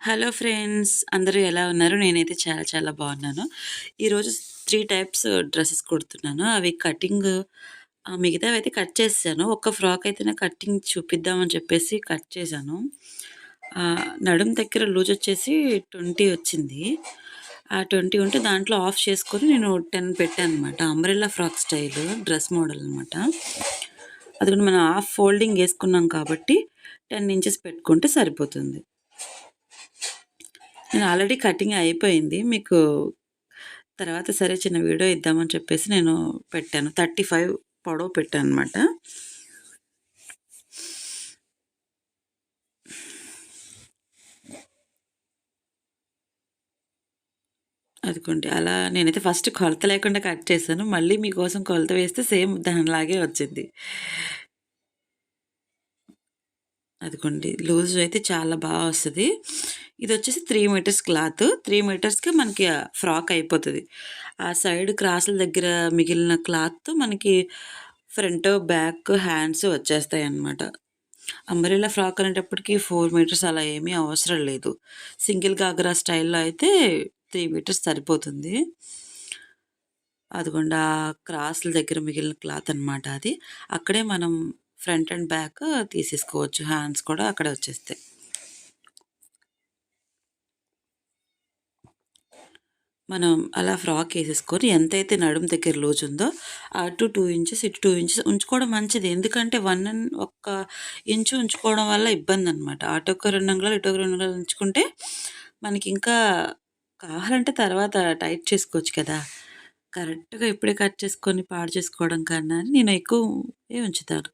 Hello friends అందరూ ఎలా ఉన్నారు? నేనైతే చాలా చాలా బాగున్నాను. ఈరోజు త్రీ టైప్స్ డ్రెస్సెస్ కుడుతున్నాను. అవి కటింగ్ మిగతావి అయితే కట్ చేసాను ఒక ఫ్రాక్ అయితేనే కటింగ్ చూపిద్దామని చెప్పేసి కట్ చేశాను. నడుం దగ్గర లూజ్ వచ్చేసి ట్వంటీ వచ్చింది. ఆ ట్వంటీ ఉంటే దాంట్లో ఆఫ్ చేసుకొని నేను టెన్ పెట్టాను అనమాట umbrella frock style dress model అనమాట అది కూడా మనం హాఫ్ ఫోల్డింగ్ వేసుకున్నాం కాబట్టి టెన్ ఇంచెస్ పెట్టుకుంటే సరిపోతుంది. నేను ఆల్రెడీ కటింగ్ అయిపోయింది. మీకు తర్వాత సరే చిన్న వీడియో ఇద్దామని చెప్పేసి నేను పెట్టాను. థర్టీ ఫైవ్ పొడవు పెట్టాను అనమాట అదికోండి అలా నేనైతే ఫస్ట్ కొలత లేకుండా కట్ చేశాను. మళ్ళీ మీకోసం కొలత వేస్తే సేమ్ దానిలాగే వచ్చింది. అదిగోండి. లూజ్ అయితే చాలా బాగా వస్తుంది. ఇది వచ్చేసి త్రీ మీటర్స్ క్లాత్ త్రీ మీటర్స్కి మనకి ఫ్రాక్ అయిపోతుంది. ఆ సైడ్ క్రాసుల దగ్గర మిగిలిన క్లాత్ మనకి ఫ్రంట్ బ్యాక్ హ్యాండ్స్ వచ్చేస్తాయి అన్నమాట అంబరిలా ఫ్రాక్ అనేటప్పటికి ఫోర్ మీటర్స్ అలా ఏమీ అవసరం లేదు. సింగిల్ గాగ్రా స్టైల్లో అయితే త్రీ మీటర్స్ సరిపోతుంది. అదిగోండి ఆ క్రాస్ల దగ్గర మిగిలిన క్లాత్ అనమాట అది. అక్కడే మనం ఫ్రంట్ అండ్ బ్యాక్ తీసేసుకోవచ్చు. హ్యాండ్స్ కూడా అక్కడే వచ్చేస్తాయి. మనం అలా ఫ్రాక్ వేసేసుకొని ఎంతైతే నడుము దగ్గర లోజు ఉందో అటు టూ ఇంచెస్ ఇటు టూ ఇంచెస్ ఉంచుకోవడం మంచిది. ఎందుకంటే వన్ అండ్ ఒక్క ఇంచు ఉంచుకోవడం వల్ల ఇబ్బంది అనమాట అటు ఒక రెండు అంగుళాలు ఇటు ఒక రెండు అంగుళాలు ఉంచుకుంటే మనకి ఇంకా కావాలంటే తర్వాత టైట్ చేసుకోవచ్చు కదా. కరెక్ట్గా ఇప్పుడే కట్ చేసుకొని పాడు చేసుకోవడం కన్నా నేను ఎక్కువ ఉంచుతాను.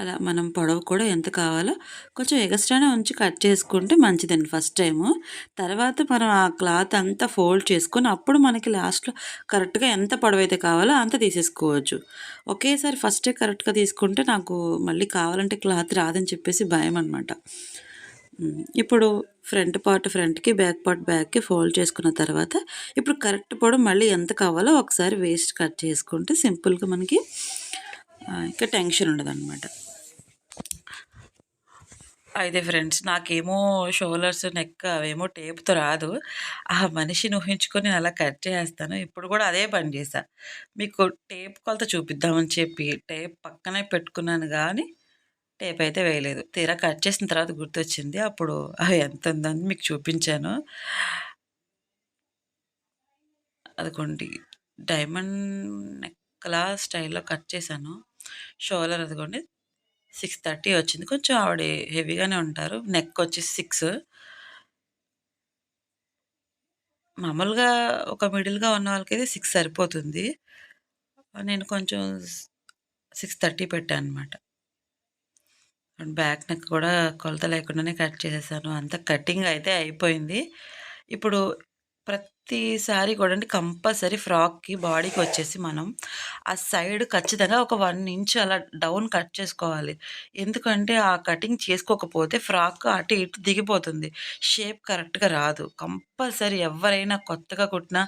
అలా మనం పొడవు కూడా ఎంత కావాలో కొంచెం ఎగస్ట్రానే ఉంచి కట్ చేసుకుంటే మంచిదండి ఫస్ట్ టైము. తర్వాత మనం ఆ క్లాత్ అంతా ఫోల్డ్ చేసుకొని అప్పుడు మనకి లాస్ట్లో కరెక్ట్గా ఎంత పొడవు అయితే కావాలో అంత తీసేసుకోవచ్చు. ఒకేసారి ఫస్టే కరెక్ట్గా తీసుకుంటే నాకు మళ్ళీ కావాలంటే క్లాత్ రాదని చెప్పేసి భయం అనమాట ఇప్పుడు ఫ్రంట్ పార్ట్ ఫ్రంట్కి బ్యాక్ పార్ట్ బ్యాక్కి ఫోల్డ్ చేసుకున్న తర్వాత ఇప్పుడు కరెక్ట్ పొడవు మళ్ళీ ఎంత కావాలో ఒకసారి వేస్ట్ కట్ చేసుకుంటే సింపుల్గా మనకి ఇంకా టెన్షన్ ఉండదు అనమాట అయితే ఫ్రెండ్స్ నాకేమో షోల్డర్స్ నెక్ అవేమో టేప్తో రాదు. ఆ మనిషిని ఊహించుకొని నేను అలా కట్ చేస్తాను. ఇప్పుడు కూడా అదే పని చేశా. మీకు టేప్ కొలత చూపిద్దామని చెప్పి టేప్ పక్కనే పెట్టుకున్నాను కానీ టేప్ అయితే వేయలేదు. తీరా కట్ చేసిన తర్వాత గుర్తొచ్చింది. అప్పుడు అవి ఎంత ఉందని మీకు చూపించాను. అదిగోండి. డైమండ్ నెక్లా స్టైల్లో కట్ చేశాను. షోలర్ అదిగోండి. సిక్స్ థర్టీ వచ్చింది. కొంచెం ఆవిడ హెవీగానే ఉంటారు. నెక్ వచ్చేసి సిక్స్. మామూలుగా ఒక మిడిల్గా ఉన్న వాళ్ళకైతే సిక్స్ సరిపోతుంది. నేను కొంచెం సిక్స్ థర్టీ పెట్టాను అనమాట బ్యాక్ నెక్ కూడా కొలత లేకుండానే కట్ చేసేసాను. అంత కటింగ్ అయితే అయిపోయింది. ఇప్పుడు ప్రతిసారి కూడా అండి కంపల్సరీ ఫ్రాక్కి బాడీకి వచ్చేసి మనం ఆ సైడ్ ఖచ్చితంగా ఒక వన్ ఇంచ్ అలా డౌన్ కట్ చేసుకోవాలి. ఎందుకంటే ఆ కటింగ్ చేసుకోకపోతే ఫ్రాక్ అటు ఇటు దిగిపోతుంది. షేప్ కరెక్ట్గా రాదు. కంపల్సరీ ఎవరైనా కొత్తగా కుట్టినా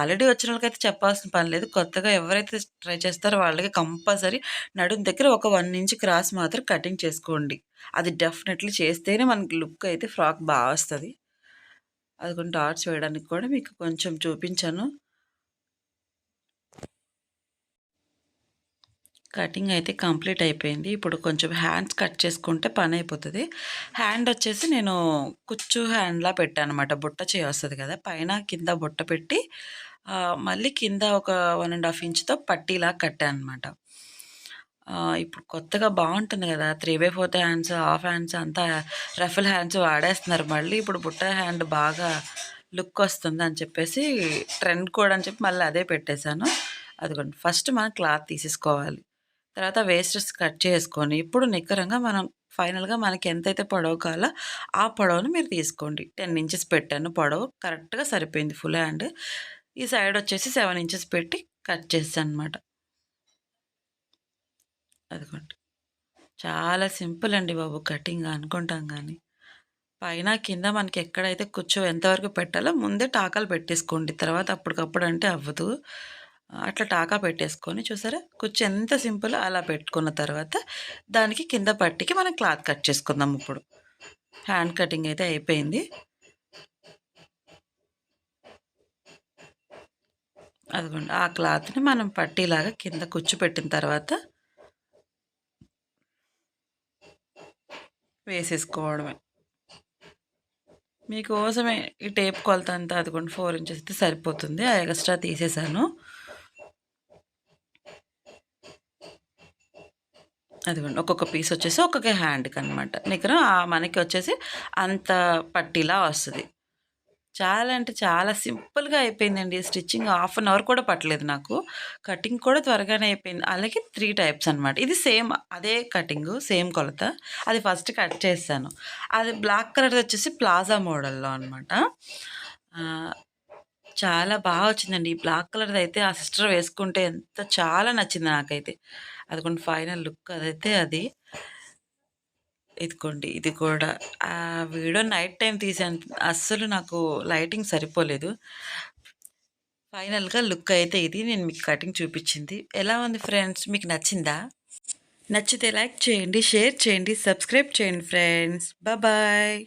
ఆల్రెడీ వచ్చిన వాళ్ళకైతే చెప్పాల్సిన పని లేదు. కొత్తగా ఎవరైతే ట్రై చేస్తారో వాళ్ళకి కంపల్సరీ నడుం దగ్గర ఒక వన్ ఇంచ్ క్రాస్ మాత్రం కటింగ్ చేసుకోండి. అది డెఫినెట్లీ చేస్తేనే మనకి లుక్ అయితే ఫ్రాక్ బాగా వస్తుంది. అదిగోండి డాట్స్ వేయడానికి కూడా మీకు కొంచెం చూపించాను. కటింగ్ అయితే కంప్లీట్ అయిపోయింది. ఇప్పుడు కొంచెం హ్యాండ్స్ కట్ చేసుకుంటే పని అయిపోతుంది. హ్యాండ్ వచ్చేసి నేను కుచ్చు హ్యాండ్లా పెట్టాను అనమాట బుట్ట చేయొస్తుంది కదా పైన కింద బుట్ట పెట్టి మళ్ళీ కింద ఒక వన్ అండ్ హాఫ్ ఇంచ్తో పట్టీలా కట్టాను అనమాట ఇప్పుడు కొత్తగా బాగుంటుంది కదా. Three by fourth hands half hands అంతా రఫల్ హ్యాండ్స్ వాడేస్తున్నారు. మళ్ళీ ఇప్పుడు బుట్ట హ్యాండ్ బాగా లుక్ వస్తుంది అని చెప్పేసి ట్రెండ్ కూడా అని చెప్పి మళ్ళీ అదే పెట్టేశాను. అదిగోండి ఫస్ట్ మనం క్లాత్ తీసేసుకోవాలి. తర్వాత వేస్టెస్ కట్ చేసుకొని ఇప్పుడు నిక్కరంగా మనం ఫైనల్గా మనకి ఎంతైతే పొడవు కావాలో ఆ పొడవును మీరు తీసుకోండి. టెన్ ఇంచెస్ పెట్టాను పొడవు కరెక్ట్గా సరిపోయింది ఫుల్ హ్యాండ్. ఈ సైడ్ వచ్చేసి సెవెన్ ఇంచెస్ పెట్టి కట్ చేస్తాను అనమాట అదిగోండి. చాలా సింపుల్ అండి బాబు కటింగ్ అనుకుంటాం కానీ పైన కింద మనకి ఎక్కడైతే కూర్చో ఎంతవరకు పెట్టాలో ముందే టాకాలు పెట్టేసుకోండి. తర్వాత అప్పటికప్పుడు అంటే అవ్వదు. అట్లా టాకా పెట్టేసుకొని చూసారా? కుచ్చు ఎంత సింపుల్ అలా పెట్టుకున్న తర్వాత దానికి కింద పట్టికి మనం క్లాత్ కట్ చేసుకుందాం ఇప్పుడు. హ్యాండ్ కటింగ్ అయితే అయిపోయింది. అదిగోండి. ఆ క్లాత్ని మనం పట్టిలాగా కింద కుచ్చు పెట్టిన తర్వాత వేసేసుకోవడమే. మీకోసమే ఈ టేప్ కొలత అంతా అదిగోండి ఫోర్ ఇంచెస్ అయితే సరిపోతుంది. ఆ ఎక్స్ట్రా తీసేసాను. అదిగోండి ఒక్కొక్క పీస్ వచ్చేసి ఒక్కొక్క హ్యాండ్కి అనమాట నికరం మనకి వచ్చేసి అంత పట్టీలా వస్తుంది. చాలా అంటే చాలా సింపుల్గా అయిపోయిందండి. స్టిచ్చింగ్ హాఫ్ అన్ అవర్ కూడా పట్టలేదు నాకు. కటింగ్ కూడా త్వరగానే అయిపోయింది. అలాగే త్రీ టైప్స్ అనమాట ఇది సేమ్ అదే కటింగ్ సేమ్ కొలత. అది ఫస్ట్ కట్ చేశాను. అది బ్లాక్ కలర్ వచ్చేసి ప్లాజా మోడల్లో అనమాట చాలా బాగా వచ్చిందండి. ఈ బ్లాక్ కలర్ అయితే ఆ సిస్టర్ వేసుకుంటే ఎంత చాలా నచ్చింది నాకైతే. అది కొన్ని ఫైనల్ లుక్ అదైతే అది. ఇదిగోండి ఇది కూడా. ఆ వీడియో నైట్ టైం తీసాను. అస్సలు నాకు లైటింగ్ సరిపోలేదు. ఫైనల్గా లుక్ అయితే ఇది. నేను మీకు కటింగ్ చూపించింది. ఎలా ఉంది ఫ్రెండ్స్? మీకు నచ్చిందా? నచ్చితే లైక్ చేయండి షేర్ చేయండి సబ్స్క్రైబ్ చేయండి ఫ్రెండ్స్. బాయ్